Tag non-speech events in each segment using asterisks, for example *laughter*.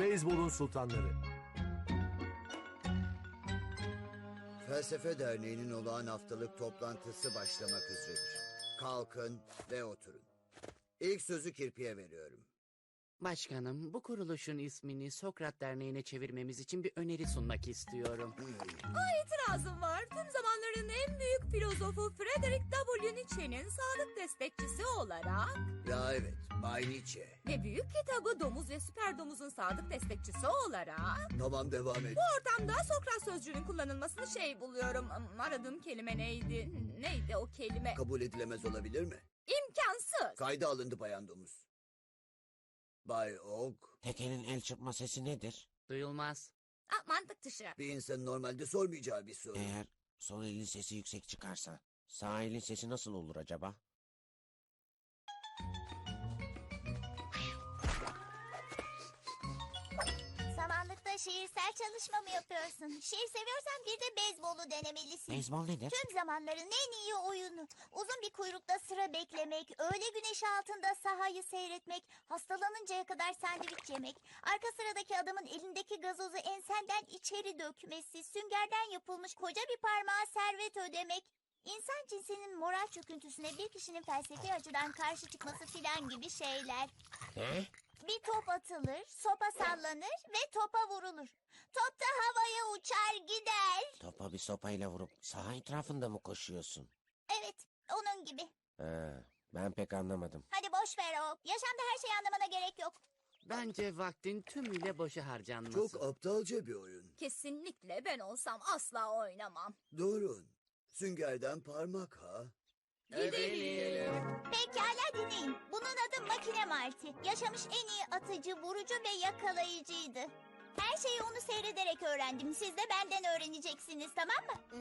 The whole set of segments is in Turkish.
Beyzbolun sultanları. Felsefe Derneği'nin olağan haftalık toplantısı başlamak üzeredir. Kalkın ve oturun. İlk sözü kirpiye veriyorum. Başkanım, bu kuruluşun ismini Sokrat Derneği'ne çevirmemiz için bir öneri sunmak istiyorum. İtirazım var. Tüm zamanların en büyük filozofu Frederick W. Nietzsche'nin sağlık destekçisi olarak Ya evet, Bay Nietzsche. ve büyük kitabı Domuz ve Süper Domuz'un sadık destekçisi olarak Tamam devam et. ortamda Sokrat sözcüğünün kullanılmasını şey buluyorum. Aradığım kelime neydi? Neydi o kelime? Kabul edilemez olabilir mi? İmkansız. Kayda alındı Bayan Domuz. Bay Oak, Tekenin el çırpma sesi nedir? Duyulmaz. Ha, mantık dışı. bir insanın normalde sormayacağı bir soru. Eğer sol elin sesi yüksek çıkarsa sağ elin sesi nasıl olur acaba? Şiirsel çalışma mı yapıyorsun? Şiir seviyorsan bir de beyzbolu denemelisin. Beyzbol nedir? Tüm zamanların en iyi oyunu. Uzun bir kuyrukta sıra beklemek, öğle güneşi altında sahayı seyretmek, hastalanıncaya kadar sandviç yemek, arka sıradaki adamın elindeki gazozu ensenden içeri dökmesi, süngerden yapılmış koca bir parmağa servet ödemek, İnsan cinsinin moral çöküntüsüne bir kişinin felsefi açıdan karşı çıkması filan gibi şeyler. Ne? Bir top atılır, sopa sallanır ve topa vurulur. Top da havaya uçar gider. Topa bir sopayla vurup saha etrafında mı koşuyorsun? Evet, onun gibi. Ha, ben pek anlamadım. Hadi boş ver o. Yaşamda her şeyi anlamana gerek yok. Bence vaktin tümüyle boşa harcanması. Çok aptalca bir oyun. Kesinlikle ben olsam asla oynamam. Durun. Süngerden parmak ha. Gidelim. Pekala dinleyin. Bunun adı makine Marty. Yaşamış en iyi atıcı, vurucu ve yakalayıcıydı. Her şeyi onu seyrederek öğrendim. Siz de benden öğreneceksiniz tamam mı?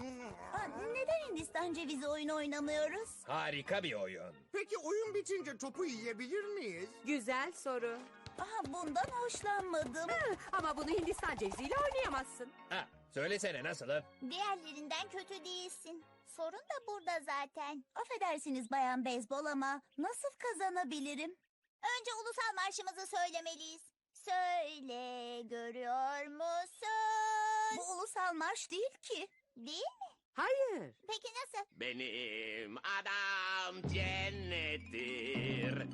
Aa, neden Hindistan cevizi oyunu oynamıyoruz? Harika bir oyun. Peki oyun bitince topu yiyebilir miyiz? Güzel soru. Aha, bundan hoşlanmadım. Ama bunu Hindistan ceviziyle oynayamazsın. Ha, söylesene nasılım? Diğerlerinden kötü değilsin. Sorun da burada zaten. Affedersiniz bayan beyzbol ama nasıl kazanabilirim? Önce ulusal marşımızı söylemeliyiz. Söyle görüyor musun? Bu ulusal marş değil ki. Değil mi? Hayır. Peki nasıl? Benim adam cennettir.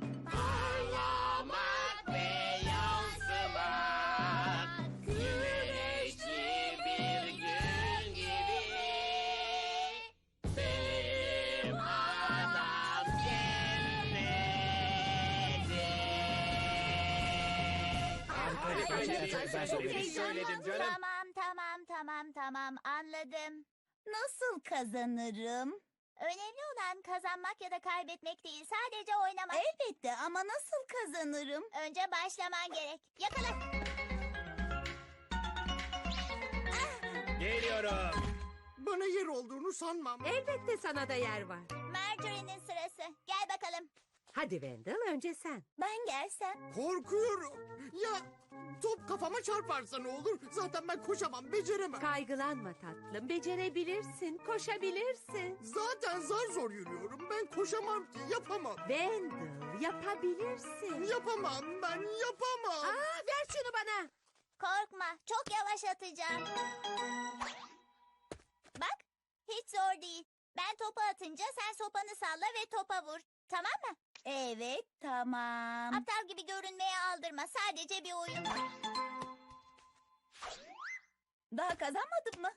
Söyledim canım. Tamam tamam tamam tamam anladım. Nasıl kazanırım? Önemli olan kazanmak ya da kaybetmek değil sadece oynamak. Elbette ama nasıl kazanırım? Önce başlaman gerek. Yakala. Geliyorum. Bana yer olduğunu sanmam. Elbette sana da yer var. Marjorie'nin sırası. Gel bakalım. Hadi Wendell önce sen. Ben gelsem. Korkuyorum. Ya top kafama çarparsa ne olur? Zaten ben koşamam, beceremem. Kaygılanma tatlım. Becerebilirsin. Koşabilirsin. Zaten zar zor yürüyorum. Ben koşamam ki, yapamam. Wendell yapabilirsin. Yapamam, ben yapamam. Aa, ver şunu bana. Korkma. Çok yavaş atacağım. Bak. Hiç zor değil. Ben topu atınca sen sopanı salla ve topa vur. Tamam mı? Evet, tamam. Aptal gibi görünmeye aldırma. Sadece bir oyun. Daha kazanmadın mı?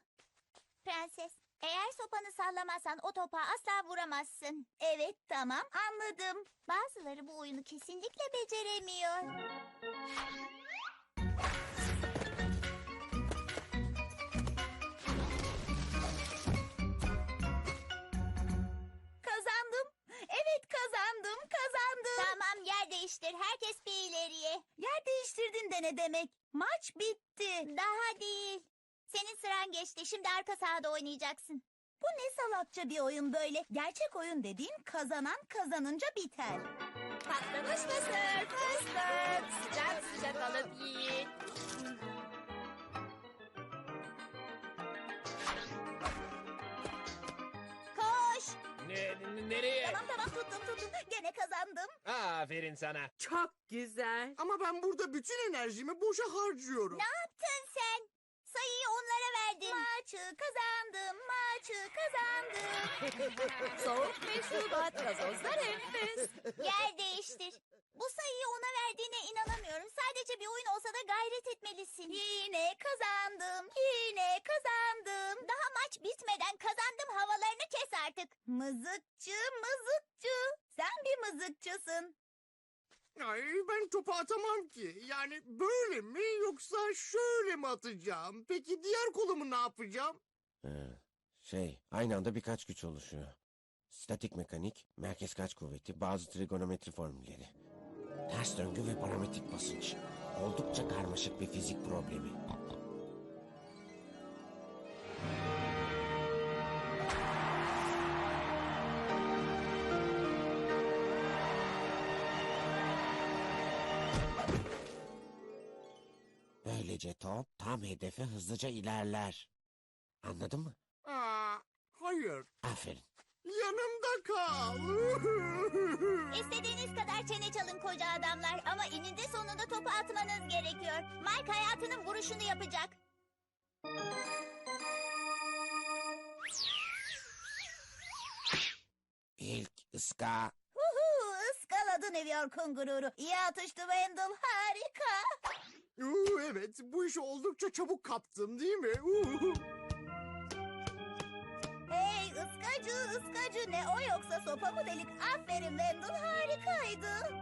Prenses, eğer sopanı sallamazsan o topa asla vuramazsın. Evet, tamam, anladım. Bazıları bu oyunu kesinlikle beceremiyor. Değiştir. Herkes bir ileriye. Yer değiştirdin de ne demek? Maç bitti. Daha değil. Senin sıran geçti. Şimdi arka sahada oynayacaksın. Bu ne salakça bir oyun böyle. Gerçek oyun dediğin kazanan kazanınca biter. Patlamış mısır, fıstık, sıcak sıcak alıp yiyin. Ne- ne- nereye? Tamam tamam tuttum tuttum. Gene kazandım. Aferin sana. Çok güzel. Ama ben burada bütün enerjimi boşa harcıyorum. Ne yaptın sen? Sayıyı onlara verdin. Maçı kazandım, maçı kazandım. *laughs* Soğuk ve Şubat gazozlar enfes. Yer değiştir. Bu sayıyı ona verdiğine inanamıyorum. Sadece bir oyun olsa da gayret etmelisin. Yine kazandım, yine kazandım. Daha maç bitmeden kazandım havalarını kes artık. Mızıkçı, mızıkçı. Sen bir mızıkçısın. Ay ben topu atamam ki. Yani böyle mi yoksa şöyle mi atacağım? Peki diğer kolumu ne yapacağım? Ee, şey, aynı anda birkaç güç oluşuyor. Statik mekanik, merkez kaç kuvveti, bazı trigonometri formülleri. Ters döngü ve parametrik basınç. Oldukça karmaşık bir fizik problemi. Böylece top tam hedefe hızlıca ilerler. Anladın mı? Aa, hayır. Aferin. Yanımda kal. *laughs* İstediğiniz kadar çene çalın koca adamlar ama eninde sonunda topu atmanız gerekiyor. Mike hayatının vuruşunu yapacak. İlk ıska Huhu, ıskaladı New York'un gururu. İyi atıştı Wendell, harika. Oo, evet bu işi oldukça çabuk kaptım değil mi? Oo. Iskacı, ıskacı ne o yoksa sopa mı delik? Aferin Wendell, harikaydı.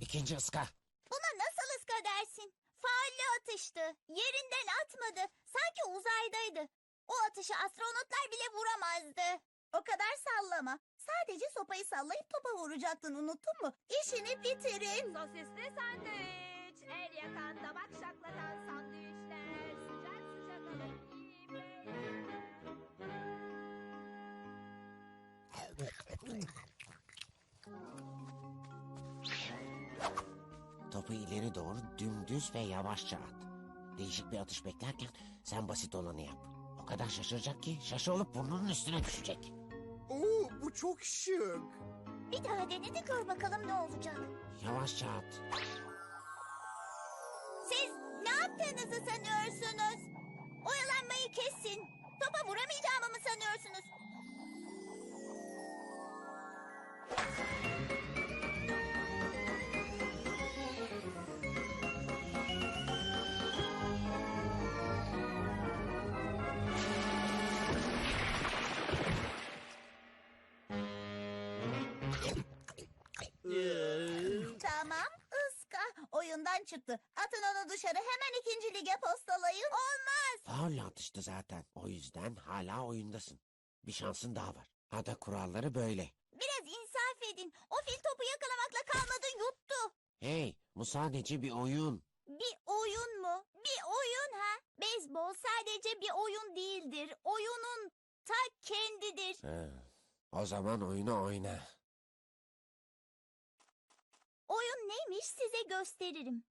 ikinci ıska. Buna nasıl ıska dersin? Faalli atıştı. Yerinden atmadı. Sanki uzaydaydı. O atışı astronotlar bile vuramazdı. O kadar sallama. Sadece sopayı sallayıp topa vuracaktın unuttun mu? İşini bitirin. Sosisli sandviç. El yakan, damak şaklatan sandviçler. Sıcak sıcak alıp yiyip Topu ileri doğru dümdüz ve yavaşça at. Değişik bir atış beklerken sen basit olanı yap. O kadar şaşıracak ki şaşı olup burnunun üstüne düşecek. Çok şık. Bir daha dene de gör bakalım ne olacak. Yavaşça at. Siz ne yaptığınızı sanıyorsunuz? Oyalanmayı kesin. Topa vuramayacağımı mı sanıyorsunuz? Çıktı. Atın onu dışarı hemen ikinci lige postalayın. Olmaz. Faulle atıştı zaten. O yüzden hala oyundasın. Bir şansın daha var. Ada kuralları böyle. Biraz insaf edin. O fil topu yakalamakla kalmadı yuttu. Hey, bu sadece bir oyun. Bir oyun mu? Bir oyun ha? Beyzbol sadece bir oyun değildir. Oyunun ta kendidir. Ha, o zaman oyunu oyna. Oyun neymiş size gösteririm.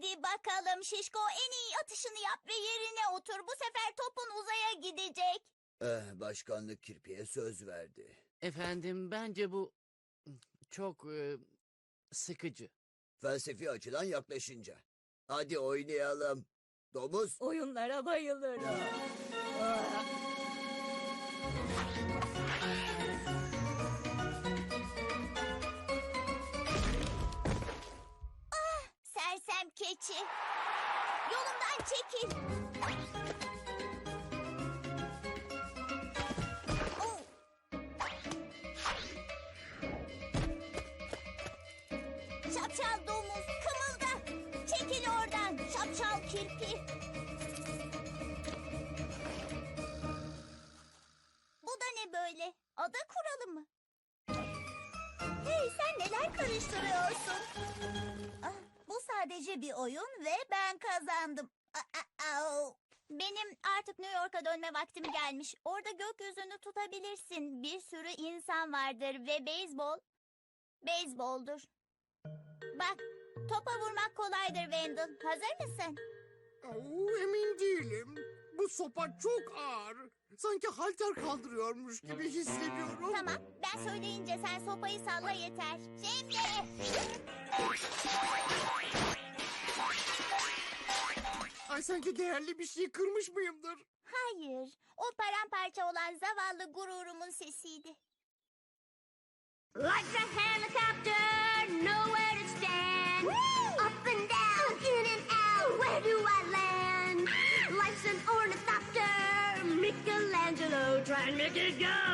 Hadi bakalım Şişko en iyi atışını yap ve yerine otur. Bu sefer topun uzaya gidecek. Eh, başkanlık kirpiye söz verdi. Efendim bence bu çok e, sıkıcı. Felsefi açıdan yaklaşınca. Hadi oynayalım. Domuz. Oyunlara bayılırım. Sersem Şapşal domuz kımılda. Çekil oradan şapşal kirpi. Bu da ne böyle? Ada kuralı mı? Hey sen neler karıştırıyorsun? Ah, bu sadece bir oyun ve ben kazandım. Benim artık New York'a dönme vaktim gelmiş. Orada gökyüzünü tutabilirsin. Bir sürü insan vardır ve beyzbol, beyzboldur. Bak, topa vurmak kolaydır Wendell. Hazır mısın? Oo, emin değilim. Bu sopa çok ağır. Sanki halter kaldırıyormuş gibi hissediyorum. Tamam, ben söyleyince sen sopayı salla yeter. Şimdi. Ay sanki değerli bir şey kırmış mıyımdır? Hayır, o paramparça olan zavallı gururumun sesiydi. Like a helicopter, nowhere to stand. Up and down, in and out, where do I land? Life's an ornithopter, Michelangelo, try and make it go.